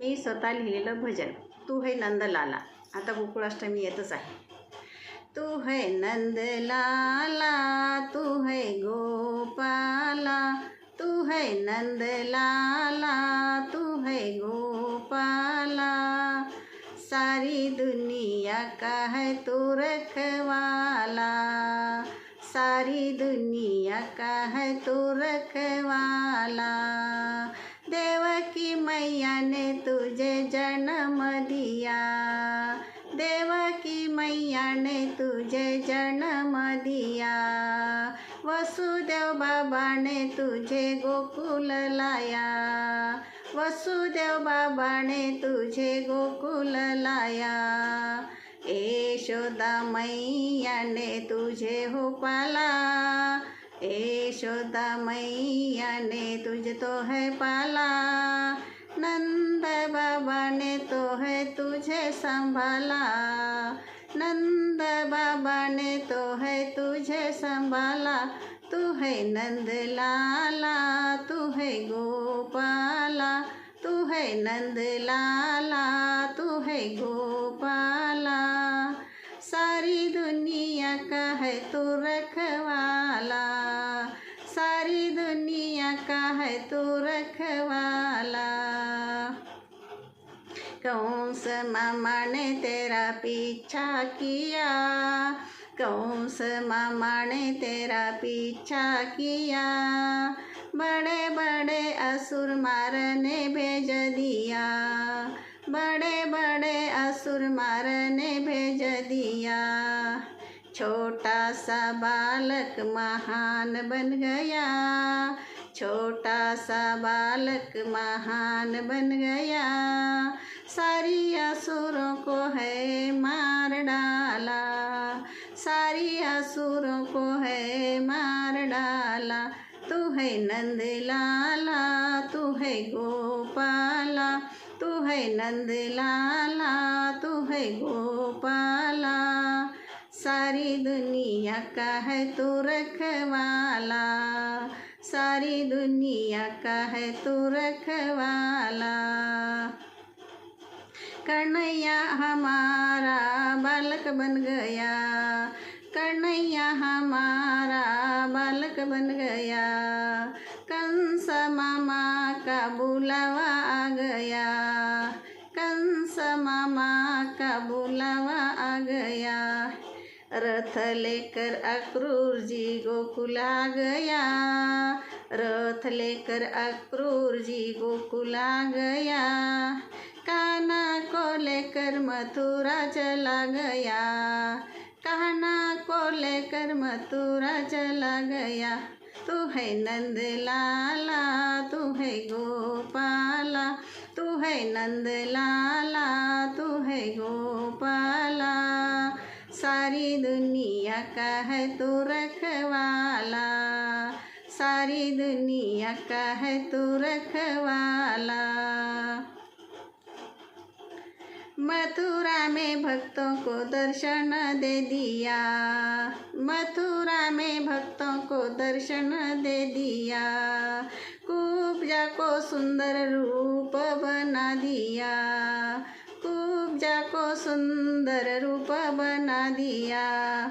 मी स्वतः लिहिलेलं भजन. तू है नंदलाला. आता गोकुळाष्टमी येतच आहे. तू है नंदलाला. तू है गोपाला. तू है नंदलाला. तू है गोपाला. सारी दुनिया का है तू रखवाला. सारी दुनिया का है तू रखवाला. तुझे जन्म दिया वसुदेव बाबा ने तुझे गोकुल लाया. वसुदेव बाबा ने तुझे गोकुल लाया. यशोदा मैया ने तुझे हो पाला. यशोदा मैया ने तुझे तो है पाला. नंद बाबा ने तो है तुझे संभाला। नंद बाबा ने तो है तुझे संभाला। तू है नंद लाला तू है गोपाला। तू है नंद लाला तू है गोपाला। सारी दुनिया का है तू रखवाला। सारी दुनिया का है तू रखवाला। कंस मामा ने तेरा पीछा किया? कंस मामा ने तेरा पीछा किया? बड़े बड़े असुर मारने भेज दिया। बड़े बड़े असुर मारने भेज दिया। छोटा सा बालक महान बन गया। छोटा सा बालक महान बन गया। सारी असुरों को है मार डाला। सारी असुरों को है मार डाला। तू है नंद लाला तू है गोपाला। तू है नंद लाला तू है गोपाला। सारी दुनिया का है तू रखवाला। सारी दुनिया का है तू रखवाला। कन्हैया हमारा बालक बन गया। कन्हैया हमारा बालक बन गया। कंस मामा का बुलावा आ गया। कंस मामा का बुलावा आ गया। रथ लेकर अक्रूर जी गोकुला गया। रथ लेकर अक्रूर जी गोकुला गया। काना को लेकर मथुरा चला गया। काना को लेकर मथुरा चला गया। तू है नंद लाला तू है गोपाला, तू है नंद लाला तू सारी दुनिया का है तू रखवाला। सारी दुनिया का है तू रखवाला। मथुरा में भक्तों को दर्शन दे दिया। मथुरा में भक्तों को दर्शन दे दिया। कुब्जा को सुंदर रूप बना दिया। सुंदर रूप बना दिया।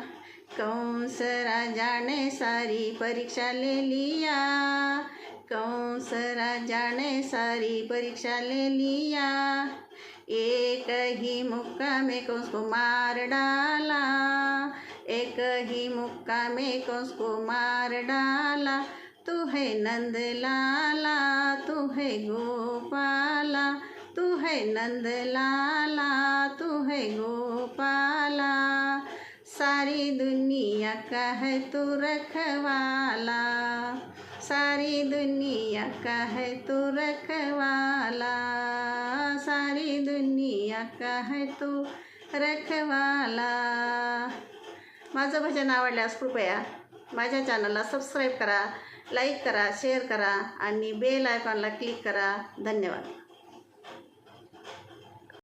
कंस राजा ने सारी परीक्षा ले लिया। कंस राजा ने सारी परीक्षा ले लिया। एक ही मुक्का में कंस को मार डाला। एक ही मुक्का में कंस को मार डाला। तू है नंद लाला तू है गोपाला। तू है नंदलाला तू है गोपाला। सारी दुनिया का है तू रखवाला। सारी दुनिया का है तू रखवाला। सारी दुनिया का है तू रखवाला। माझं भजन आवडल्यास कृपया माझ्या चॅनलला सबस्क्राईब करा लाईक करा शेअर करा आणि बेल आयकॉनला क्लिक करा. धन्यवाद.